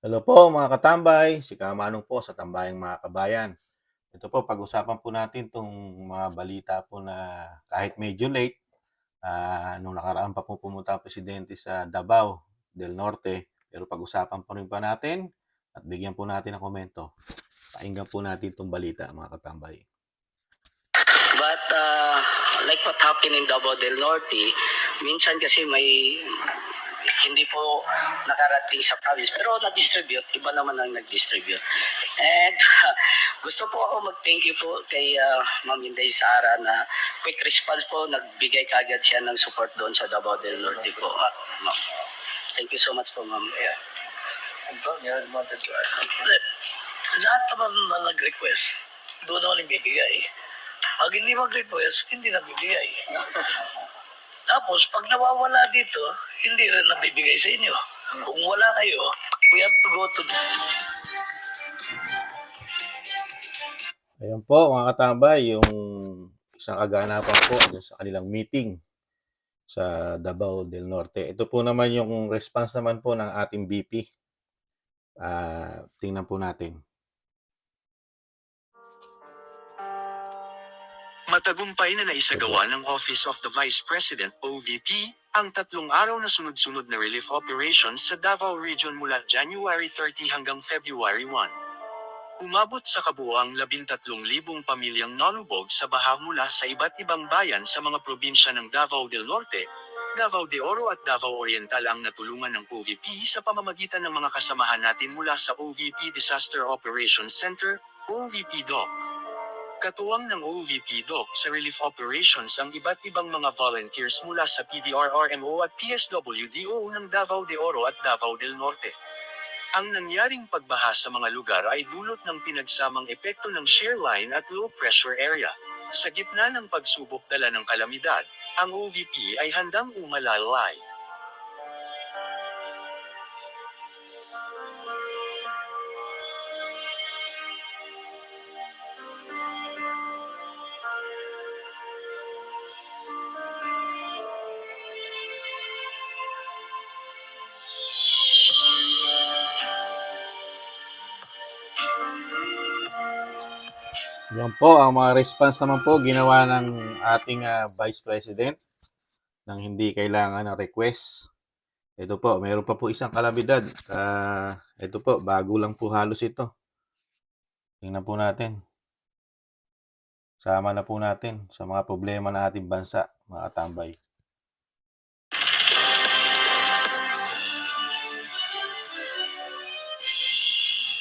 Hello po mga katambay, si Kamanong po sa Tambayang Mga Kabayan. Ito po, pag-usapan po natin itong mga balita po na kahit medyo late, ah, nung nakaraan pa po pumunta ang presidente sa Davao del Norte, pero pag-usapan po rin pa natin at bigyan po natin ng komento. Pakinggan po natin itong balita mga katambay. But uh, like what happened in Davao del Norte, minsan kasi may hindi po nakarating sa province pero na-distribute, iba naman ang nag-distribute. And gusto po ako mag-thank you po kay uh, Ma'am Inday Sara na quick response po, nagbigay kagad siya ng support doon sa Davao del Norte po. Uh, ma'am. Thank you so much po, Ma'am. Yeah. lahat naman na nag-request, doon ako bibigay. Pag hindi mag-request, hindi nabibigay. Tapos, pag nawawala dito, hindi rin nabibigay sa inyo. Kung wala kayo, we have to go to Ayan po mga katambay, yung isang kaganapan po dun sa kanilang meeting sa Davao del Norte. Ito po naman yung response naman po ng ating BP. Ah, tingnan po natin. Matagumpay na naisagawa ng Office of the Vice President OVP ang tatlong araw na sunod-sunod na relief operations sa Davao Region mula January 30 hanggang February 1. Umabot sa kabuoang 13,000 pamilyang nalubog sa baha mula sa iba't ibang bayan sa mga probinsya ng Davao del Norte, Davao de Oro at Davao Oriental ang natulungan ng OVP sa pamamagitan ng mga kasamahan natin mula sa OVP Disaster Operations Center, OVP DOC. Katuwang ng OVP DOC sa relief operations ang iba't ibang mga volunteers mula sa PDRRMO at PSWDO ng Davao de Oro at Davao del Norte. Ang nangyaring pagbaha sa mga lugar ay dulot ng pinagsamang epekto ng shear line at low pressure area. Sa gitna ng pagsubok dala ng kalamidad, ang OVP ay handang umalalay. Yan po, ang mga response naman po ginawa ng ating ah, Vice President nang hindi kailangan ng request. Ito po, meron pa po isang kalamidad. Ah, ito po, bago lang po halos ito. Tingnan po natin. Sama na po natin sa mga problema ng ating bansa, mga tambay.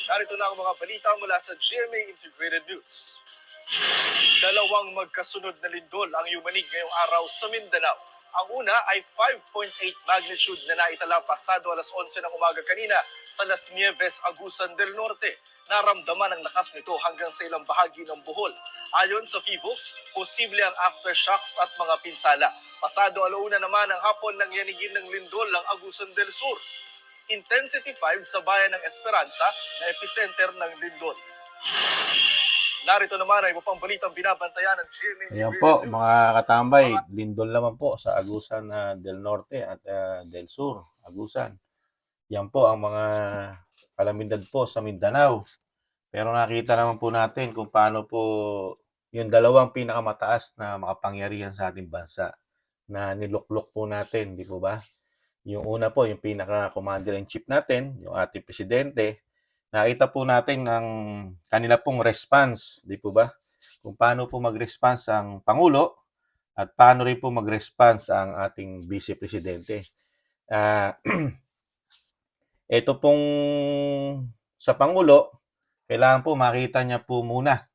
Narito na ang mga balita mula sa GMA Integrated News. Dalawang magkasunod na lindol ang yumanig ngayong araw sa Mindanao. Ang una ay 5.8 magnitude na naitala pasado alas 11 ng umaga kanina sa Las Nieves, Agusan del Norte. Naramdaman ang lakas nito hanggang sa ilang bahagi ng Bohol. Ayon sa FIVOX, posible ang aftershocks at mga pinsala. Pasado alauna naman ang hapon ng yanigin ng lindol ang Agusan del Sur intensity 5 sa bayan ng Esperanza na epicenter ng lindol. Narito naman ay iba pang balitang binabantayan ng GMA. Ayan po, mga katambay, lindol naman po sa Agusan ah, del Norte at ah, del Sur, Agusan. Yan po ang mga kalamidad po sa Mindanao. Pero nakita naman po natin kung paano po yung dalawang pinakamataas na makapangyarihan sa ating bansa na niluklok po natin, di po ba? Yung una po, yung pinaka-commander-in-chief natin, yung ating presidente, nakita po natin ang kanila pong response, di po ba? Kung paano po mag-response ang Pangulo at paano rin po mag-response ang ating Vice Presidente. Ah, ito pong sa Pangulo, kailangan po makita niya po muna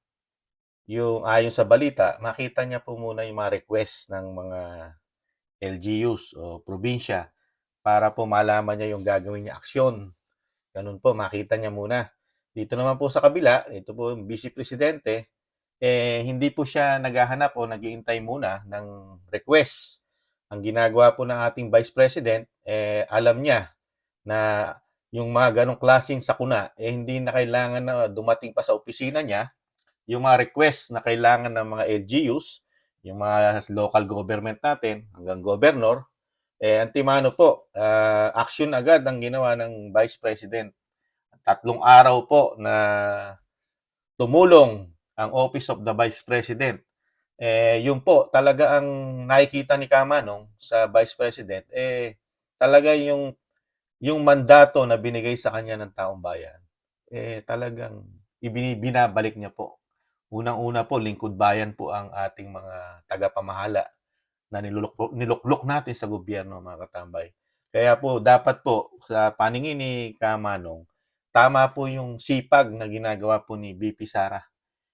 yung ayon sa balita, makita niya po muna yung mga request ng mga LGUs o probinsya para po malaman niya yung gagawin niya aksyon. Ganun po, makita niya muna. Dito naman po sa kabila, ito po yung Vice Presidente, eh, hindi po siya naghahanap o nagiintay muna ng request. Ang ginagawa po ng ating Vice President, eh, alam niya na yung mga ganong klaseng sakuna, eh, hindi na kailangan na dumating pa sa opisina niya yung mga request na kailangan ng mga LGUs, yung mga local government natin, hanggang governor, eh, antimano po, ah, action agad ang ginawa ng Vice President. tatlong araw po na tumulong ang Office of the Vice President. Eh, yun po, talaga ang nakikita ni Kamanong sa Vice President, eh, talaga yung, yung mandato na binigay sa kanya ng taong bayan, eh, talagang ibini- binabalik niya po. Unang-una po, lingkod bayan po ang ating mga tagapamahala na niluklok, niluklok natin sa gobyerno, mga katambay. Kaya po, dapat po, sa paningin ni Kamanong, tama po yung sipag na ginagawa po ni BP Sara.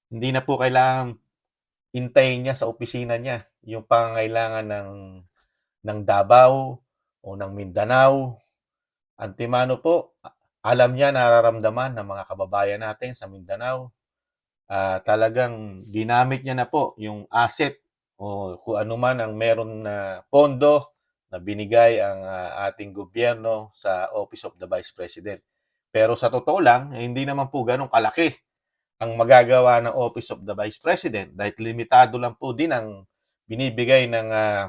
Hindi na po kailangan intayin niya sa opisina niya yung pangangailangan ng ng Davao o ng Mindanao. Antimano po, alam niya nararamdaman ng mga kababayan natin sa Mindanao. Ah, talagang ginamit niya na po yung asset o kung ano man ang meron na pondo na binigay ang ah, ating gobyerno sa Office of the Vice President. Pero sa totoo lang, eh, hindi naman po ganun kalaki ang magagawa ng Office of the Vice President dahil limitado lang po din ang binibigay ng ah,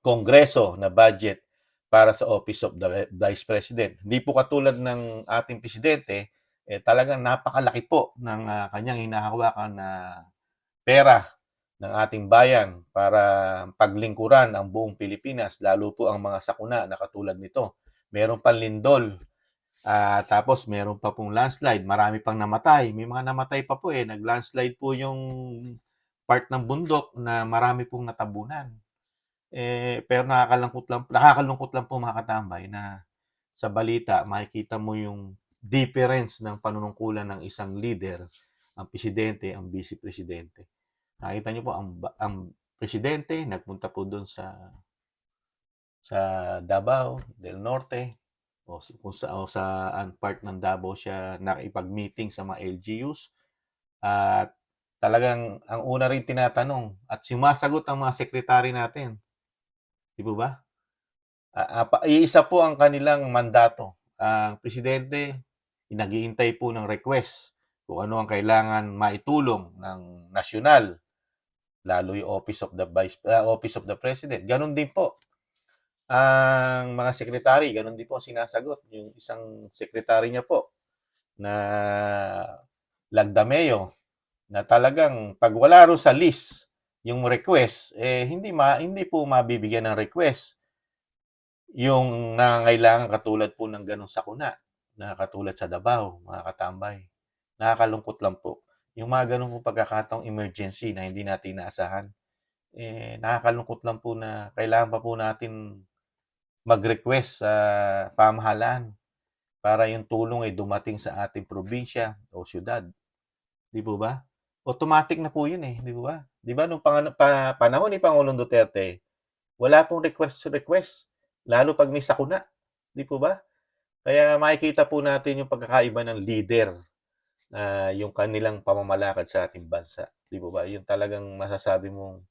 Kongreso na budget para sa Office of the Vice President. Hindi po katulad ng ating presidente, eh, talagang napakalaki po ng ah, kanyang hinahawakan na pera ng ating bayan para paglingkuran ang buong Pilipinas, lalo po ang mga sakuna na katulad nito. Meron pang lindol, Ah, tapos meron pa pong landslide, marami pang namatay. May mga namatay pa po eh, nag-landslide po yung part ng bundok na marami pong natabunan. Eh, pero nakakalungkot lang, nakakalungkot lang po mga katambay na sa balita makikita mo yung difference ng panunungkulan ng isang leader, ang presidente, ang vice presidente. Nakita niyo po ang ang presidente nagpunta po doon sa sa Davao del Norte o sa- kung sa o saan part ng Davao siya nakipag-meeting sa mga LGUs at talagang ang una rin tinatanong at sumasagot ang mga sekretary natin. Di ba? Ah, ah, pa- iisa po ang kanilang mandato. Ang presidente, naghihintay po ng request kung ano ang kailangan maitulong ng nasyonal, lalo yung Office of the Vice ah, Office of the President. Ganon din po ang mga sekretary, ganun din po sinasagot. Yung isang sekretary niya po na Lagdameo na talagang pag wala ro sa list yung request, eh hindi ma hindi po mabibigyan ng request yung nangangailangan katulad po ng ganong sakuna na katulad sa Davao, mga katambay. Nakakalungkot lang po. Yung mga ganong po pagkakataong emergency na hindi natin inaasahan, eh, nakakalungkot lang po na kailangan pa po natin mag-request sa pamahalaan para yung tulong ay dumating sa ating probinsya o syudad. Di po ba? Automatic na po yun eh, di po ba? Di ba nung pang- pa- panahon ni Pangulong Duterte, wala pong request request, lalo pag may sakuna. Di po ba? Kaya makikita po natin yung pagkakaiba ng leader na yung kanilang pamamalakad sa ating bansa. Di po ba? Yung talagang masasabi mong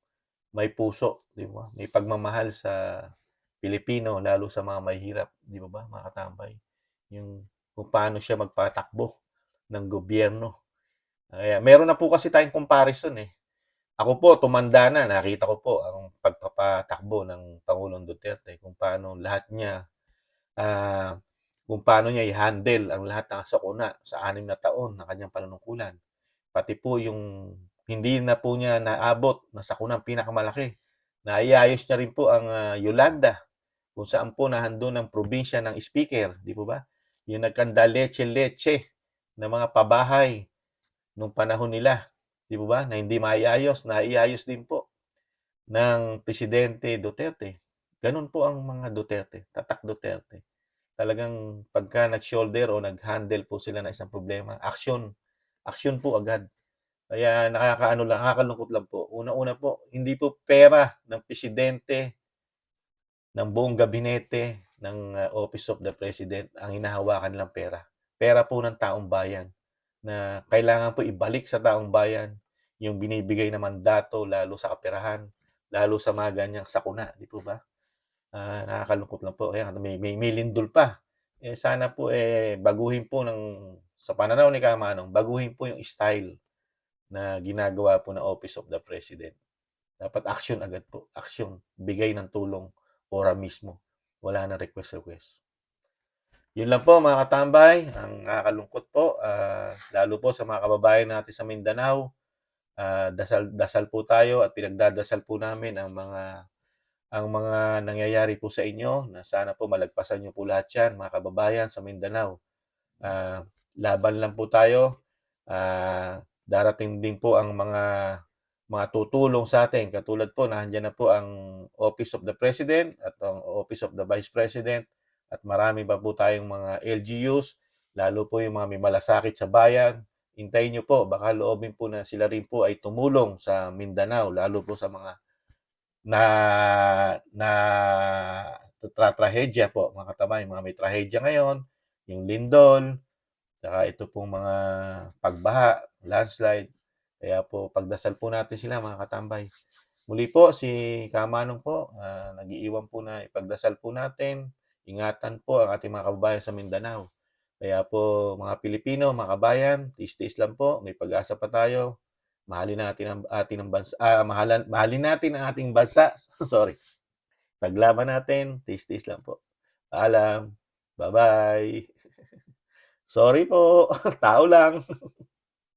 may puso, di ba? May pagmamahal sa Pilipino, lalo sa mga mahihirap, di ba ba, mga katambay? Yung kung paano siya magpatakbo ng gobyerno. Kaya meron na po kasi tayong comparison eh. Ako po, tumanda na, nakita ko po ang pagpapatakbo ng Pangulong Duterte, kung paano lahat niya, ah, kung paano niya i-handle ang lahat ng sakuna sa anim na taon na kanyang panunungkulan. Pati po yung hindi na po niya naabot na sakunang pinakamalaki. Naiayos niya rin po ang ah, Yolanda, kung saan po nahandun ang probinsya ng speaker, di po ba? Yung nagkanda leche-leche na mga pabahay nung panahon nila, di po ba? Na hindi maiayos, naiayos din po ng Presidente Duterte. Ganun po ang mga Duterte, tatak Duterte. Talagang pagka nag-shoulder o nag-handle po sila ng isang problema, action, action po agad. Kaya nakakaano lang, nakakalungkot lang po. Una-una po, hindi po pera ng presidente, ng buong gabinete, ng uh, Office of the President ang hinahawakan nilang pera. Pera po ng taong bayan na kailangan po ibalik sa taong bayan yung binibigay na mandato lalo sa kaperahan, lalo sa mga ganyang sakuna, di po ba? Ah, nakakalungkot lang po. Ayan, may, may, may lindol pa. Eh, sana po eh, baguhin po ng, sa pananaw ni Kamanong, baguhin po yung style na ginagawa po ng Office of the President. Dapat action agad po. Action. Bigay ng tulong ora mismo. Wala na request-request. Yun lang po mga katambay, ang nakakalungkot po, ah, lalo po sa mga kababayan natin sa Mindanao. Ah, dasal dasal po tayo at pinagdadasal po namin ang mga ang mga nangyayari po sa inyo na sana po malagpasan niyo po lahat 'yan mga kababayan sa Mindanao. Ah, laban lang po tayo. Ah, darating din po ang mga mga tutulong sa atin katulad po nandiyan na po ang Office of the President at ang Office of the Vice President at marami pa po tayong mga LGUs, lalo po yung mga may malasakit sa bayan. Hintayin niyo po, baka loobin po na sila rin po ay tumulong sa Mindanao, lalo po sa mga na na tra trahedya po, mga katamay, mga may trahedya ngayon, yung lindol, saka ito pong mga pagbaha, landslide. Kaya po, pagdasal po natin sila, mga katambay. Muli po, si Kamanong po, ah, nag-iiwan po na ipagdasal po natin. Ingatan po ang ating mga kababayan sa Mindanao. Kaya po, mga Pilipino, mga kabayan, tiis-tiis lang po, may pag-asa pa tayo. Mahalin natin ang ating ang bansa, ah, mahalan, mahalin natin ang ating bansa. Sorry. Paglaban natin, tiis-tiis lang po. Paalam. Bye-bye. Sorry po. Tao lang.